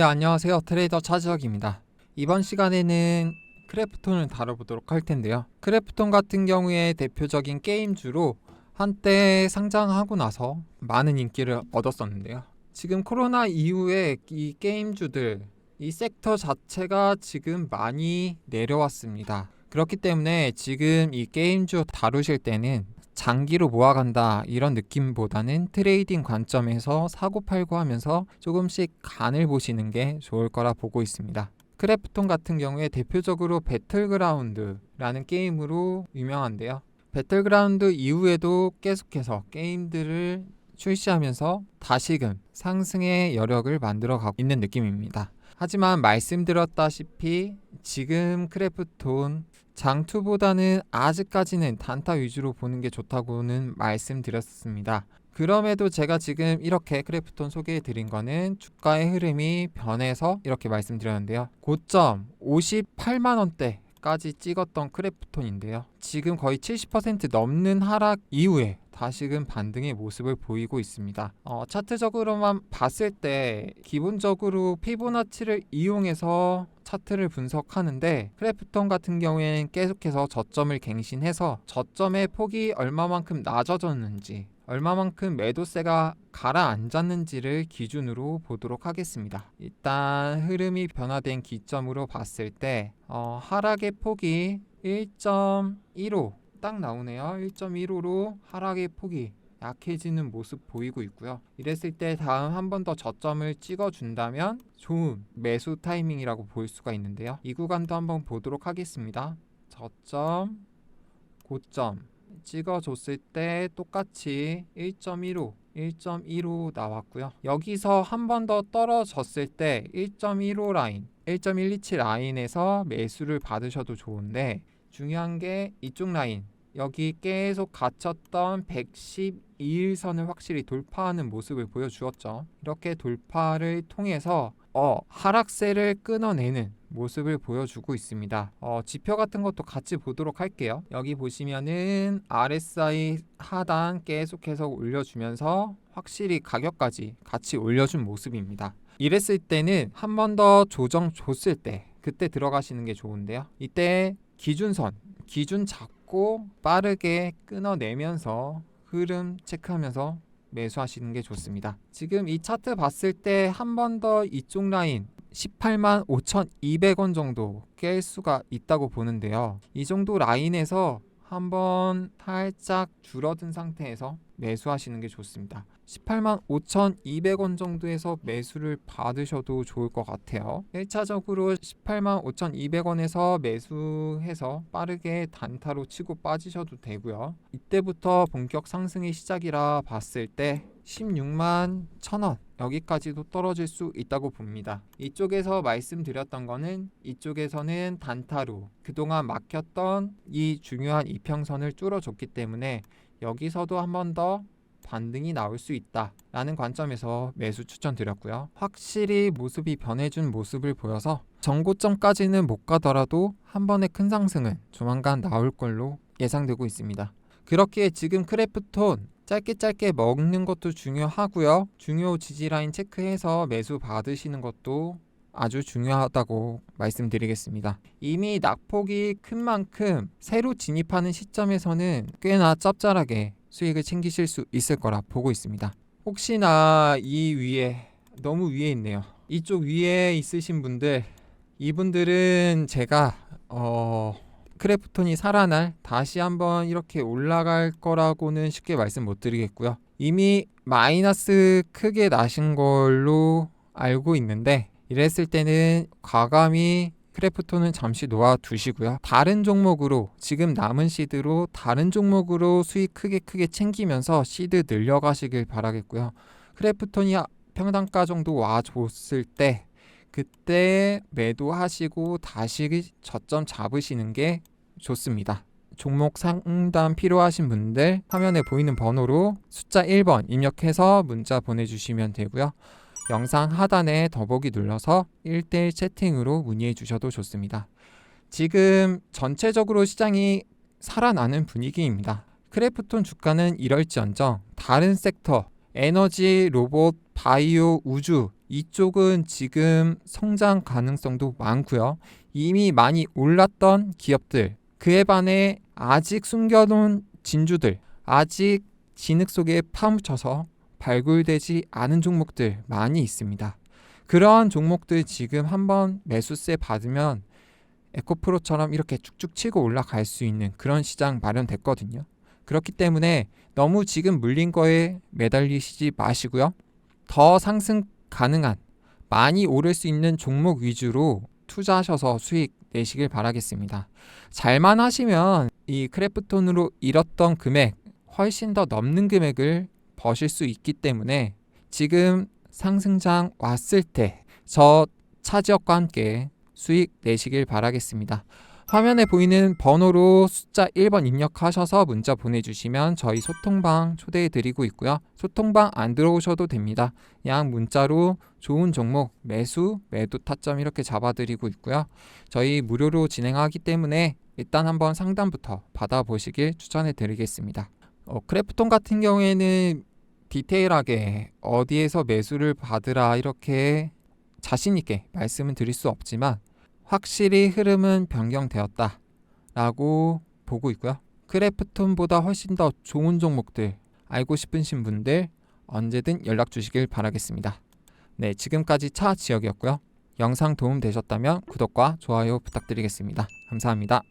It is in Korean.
네, 안녕하세요. 트레이더 차지혁입니다. 이번 시간에는 크래프톤을 다뤄보도록 할 텐데요. 크래프톤 같은 경우에 대표적인 게임주로 한때 상장하고 나서 많은 인기를 얻었었는데요. 지금 코로나 이후에 이 게임주들, 이 섹터 자체가 지금 많이 내려왔습니다. 그렇기 때문에 지금 이 게임주 다루실 때는 장기로 모아간다 이런 느낌보다는 트레이딩 관점에서 사고 팔고 하면서 조금씩 간을 보시는 게 좋을 거라 보고 있습니다. 크래프톤 같은 경우에 대표적으로 배틀그라운드라는 게임으로 유명한데요. 배틀그라운드 이후에도 계속해서 게임들을 출시하면서 다시금 상승의 여력을 만들어 가고 있는 느낌입니다. 하지만 말씀드렸다시피 지금 크래프톤 장투보다는 아직까지는 단타 위주로 보는 게 좋다고는 말씀드렸습니다. 그럼에도 제가 지금 이렇게 크래프톤 소개해 드린 거는 주가의 흐름이 변해서 이렇게 말씀드렸는데요. 고점 58만 원대 까지 찍었던 크래프톤인데요. 지금 거의 70% 넘는 하락 이후에 다시금 반등의 모습을 보이고 있습니다. 어, 차트적으로만 봤을 때 기본적으로 피보나치를 이용해서 차트를 분석하는데 크래프톤 같은 경우에는 계속해서 저점을 갱신해서 저점의 폭이 얼마만큼 낮아졌는지 얼마만큼 매도세가 가라앉았는지를 기준으로 보도록 하겠습니다. 일단 흐름이 변화된 기점으로 봤을 때 어, 하락의 폭이 1.15 딱 나오네요. 1.15로 하락의 폭이 약해지는 모습 보이고 있고요. 이랬을 때 다음 한 번 더 저점을 찍어준다면 좋은 매수 타이밍이라고 볼 수가 있는데요. 이 구간도 한번 보도록 하겠습니다. 저점, 고점 찍어줬을 때 똑같이 1.15 1.15 나왔고요. 여기서 한 번 더 떨어졌을 때 1.15 라인, 1.127 라인에서 매수를 받으셔도 좋은데 중요한 게 이쪽 라인 여기 계속 갇혔던 112일선을 확실히 돌파하는 모습을 보여주었죠. 이렇게 돌파를 통해서 어, 하락세를 끊어내는 모습을 보여주고 있습니다. 어, 지표 같은 것도 같이 보도록 할게요. 여기 보시면은 RSI 하단 계속해서 올려주면서 확실히 가격까지 같이 올려준 모습입니다. 이랬을 때는 한 번 더 조정 줬을 때 그때 들어가시는 게 좋은데요. 이때 기준선, 기준 잡고 빠르게 끊어내면서 흐름 체크하면서 매수하시는 게 좋습니다. 지금 이 차트 봤을 때 한 번 더 이쪽 라인 18만 5,200원 정도 깰 수가 있다고 보는데요. 이 정도 라인에서 한번 살짝 줄어든 상태에서 매수하시는 게 좋습니다. 18만 5,200원 정도에서 매수를 받으셔도 좋을 것 같아요. 1차적으로 18만 5,200원에서 매수해서 빠르게 단타로 치고 빠지셔도 되고요. 이때부터 본격 상승의 시작이라 봤을 때 16만 1,000원 여기까지도 떨어질 수 있다고 봅니다. 이쪽에서 말씀드렸던 거는 이쪽에서는 단타로 그동안 막혔던 이 중요한 이평선을 뚫어줬기 때문에 여기서도 한 번 더 반등이 나올 수 있다 라는 관점에서 매수 추천드렸고요. 확실히 모습이 변해준 모습을 보여서 정고점까지는 못 가더라도 한 번의 큰 상승은 조만간 나올 걸로 예상되고 있습니다. 그렇기에 지금 크래프톤 짧게 짧게 먹는 것도 중요하고요. 중요 지지 라인 체크해서 매수 받으시는 것도 아주 중요하다고 말씀드리겠습니다. 이미 낙폭이 큰 만큼 새로 진입하는 시점에서는 꽤나 짭짤하게 수익을 챙기실 수 있을 거라 보고 있습니다. 혹시나 이 위에 너무 위에 있네요. 이쪽 위에 있으신 분들 이분들은 제가 어 크래프톤이 살아날 다시 한번 이렇게 올라갈 거라고는 쉽게 말씀 못 드리겠고요. 이미 마이너스 크게 나신 걸로 알고 있는데 이랬을 때는 과감히 크래프톤은 잠시 놓아 두시고요. 다른 종목으로 지금 남은 시드로 다른 종목으로 수익 크게 크게 챙기면서 시드 늘려가시길 바라겠고요. 크래프톤이 평단가 정도 와 줬을 때 그때 매도하시고 다시 저점 잡으시는 게 좋습니다. 종목 상담 필요하신 분들 화면에 보이는 번호로 숫자 1번 입력해서 문자 보내주시면 되고요. 영상 하단에 더보기 눌러서 1대1 채팅으로 문의해 주셔도 좋습니다. 지금 전체적으로 시장이 살아나는 분위기입니다. 크래프톤 주가는 이럴지언정 다른 섹터, 에너지, 로봇, 바이오, 우주 이쪽은 지금 성장 가능성도 많고요. 이미 많이 올랐던 기업들, 그에 반해 아직 숨겨놓은 진주들, 아직 진흙 속에 파묻혀서 발굴되지 않은 종목들 많이 있습니다. 그러한 종목들 지금 한번 매수세 받으면 에코프로처럼 이렇게 쭉쭉 치고 올라갈 수 있는 그런 시장 마련됐거든요. 그렇기 때문에 너무 지금 물린 거에 매달리시지 마시고요. 더 상승 가능한 많이 오를 수 있는 종목 위주로 투자하셔서 수익 내시길 바라겠습니다. 잘만 하시면 이 크래프톤으로 잃었던 금액 훨씬 더 넘는 금액을 버실 수 있기 때문에 지금 상승장 왔을 때 저 차지역과 함께 수익 내시길 바라겠습니다. 화면에 보이는 번호로 숫자 1번 입력하셔서 문자 보내주시면 저희 소통방 초대해 드리고 있고요. 소통방 안 들어오셔도 됩니다. 그냥 문자로 좋은 종목 매수, 매도 타점 이렇게 잡아 드리고 있고요. 저희 무료로 진행하기 때문에 일단 한번 상담부터 받아보시길 추천해 드리겠습니다. 어, 크래프톤 같은 경우에는 디테일하게 어디에서 매수를 받으라 이렇게 자신 있게 말씀은 드릴 수 없지만 확실히 흐름은 변경되었다 라고 보고 있고요. 크래프톤보다 훨씬 더 좋은 종목들 알고 싶으신 분들 언제든 연락 주시길 바라겠습니다. 네, 지금까지 차 지역이었고요. 영상 도움 되셨다면 구독과 좋아요 부탁드리겠습니다. 감사합니다.